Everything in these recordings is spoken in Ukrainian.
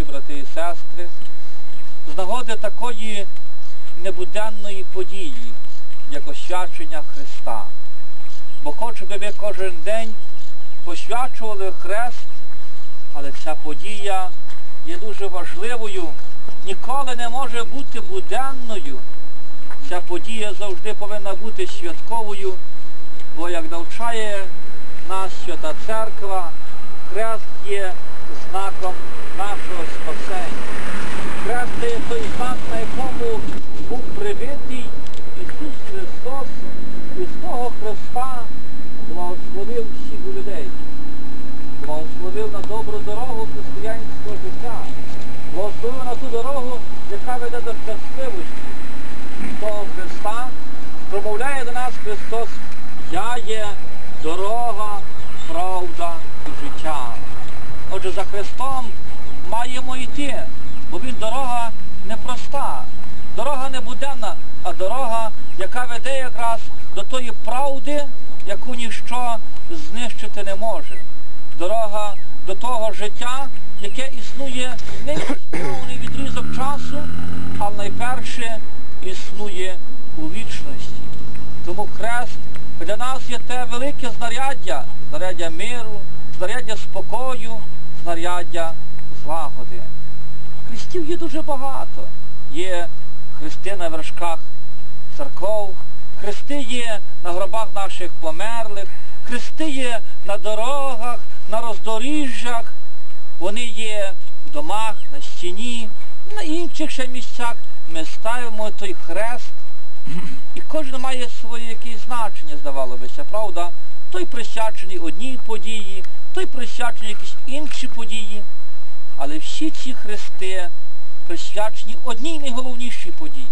дорогі брати і сестри, з нагоди такої небуденної події, як освячення Христа. Бо хоч би ви кожен день посвячували хрест, але ця подія є дуже важливою, ніколи не може бути буденною. Ця подія завжди повинна бути святковою, бо як навчає нас Свята Церква, хрест є знаком нашого спасення. Хрест це є той знак, на якому був прибитий Ісус Христос і з того Христа благословив всіх людей. Благословив на добру дорогу християнського життя. Благословив на ту дорогу, яка веде до щасливості. З того Христа промовляє до нас Христос, я є дорога, правда і життя. Отже, за Христом маємо йти, бо Він дорога непроста, дорога не буденна, а дорога, яка веде якраз до тої правди, яку ніщо знищити не може. Дорога до того життя, яке існує не певний відрізок часу, а найперше існує у вічності. Тому хрест для нас є те велике знаряддя, знаряддя миру, знаряддя спокою, знаряддя злагоди. Хрестів є дуже багато. Є хрести на вершках церков, хрести є на гробах наших померлих, хрести є на дорогах, на роздоріжжях, вони є в домах, на стіні, на інших ще місцях. Ми ставимо той хрест, і кожен має своє якесь значення, здавалося, правда? Той присвячений одній події, той присвячений якісь інші події. Але всі ці хрести присвячені одній найголовнішій події.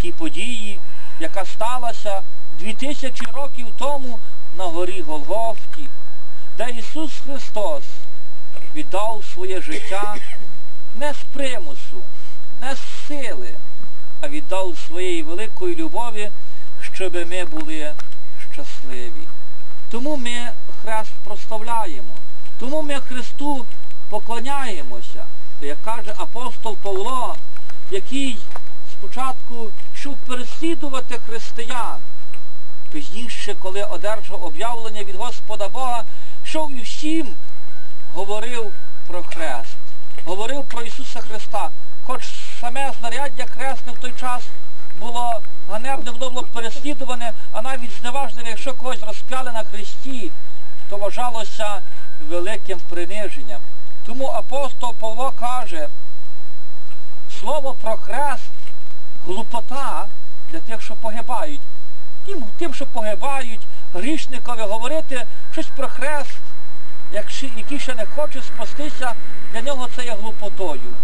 Тій події, яка сталася дві тисячі років тому на горі Голгофті, де Ісус Христос віддав своє життя не з примусу, не з сили, а віддав своєї великої любові, щоб ми були щасливі. Тому ми хрест прославляємо, тому ми Христу поклоняємося, як каже апостол Павло, який спочатку щоб переслідувати християн, пізніше, коли одержав об'явлення від Господа Бога, йшов і всім говорив про хрест, говорив про Ісуса Христа. Хоч саме знаряддя хресне в той час було ганебне, воно було переслідуване, а навіть зневажливе, якщо когось розп'яли на хресті, то вважалося великим приниженням. Тому апостол Павло каже, слово про хрест глупота для тих, що погибають. Тим, тим що погибають, грішникові говорити щось про хрест, який ще не хоче спастися, для нього це є глупотою.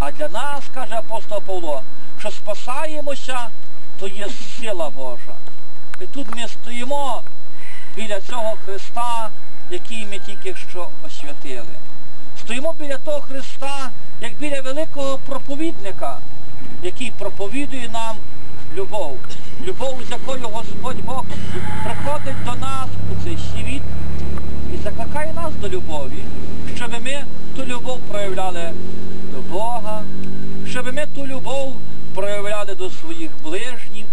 А для нас, каже апостол Павло, що спасаємося, то є сила Божа. І тут ми стоїмо біля цього Христа, який ми тільки що освятили. Стоїмо біля того Христа, як біля великого проповідника, який проповідує нам любов. Любов, з якою Господь Бог приходить до нас у цей світ і закликає нас до любові, щоб ми ту любов проявляли Бога, щоб ми ту любов проявляли до своїх ближніх,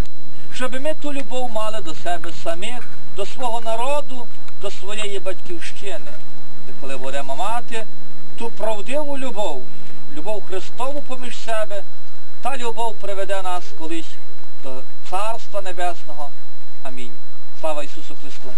щоб ми ту любов мали до себе самих, до свого народу, до своєї батьківщини. І коли будемо мати ту правдиву любов, любов Христову поміж себе, та любов приведе нас колись до Царства Небесного. Амінь. Слава Ісусу Христу!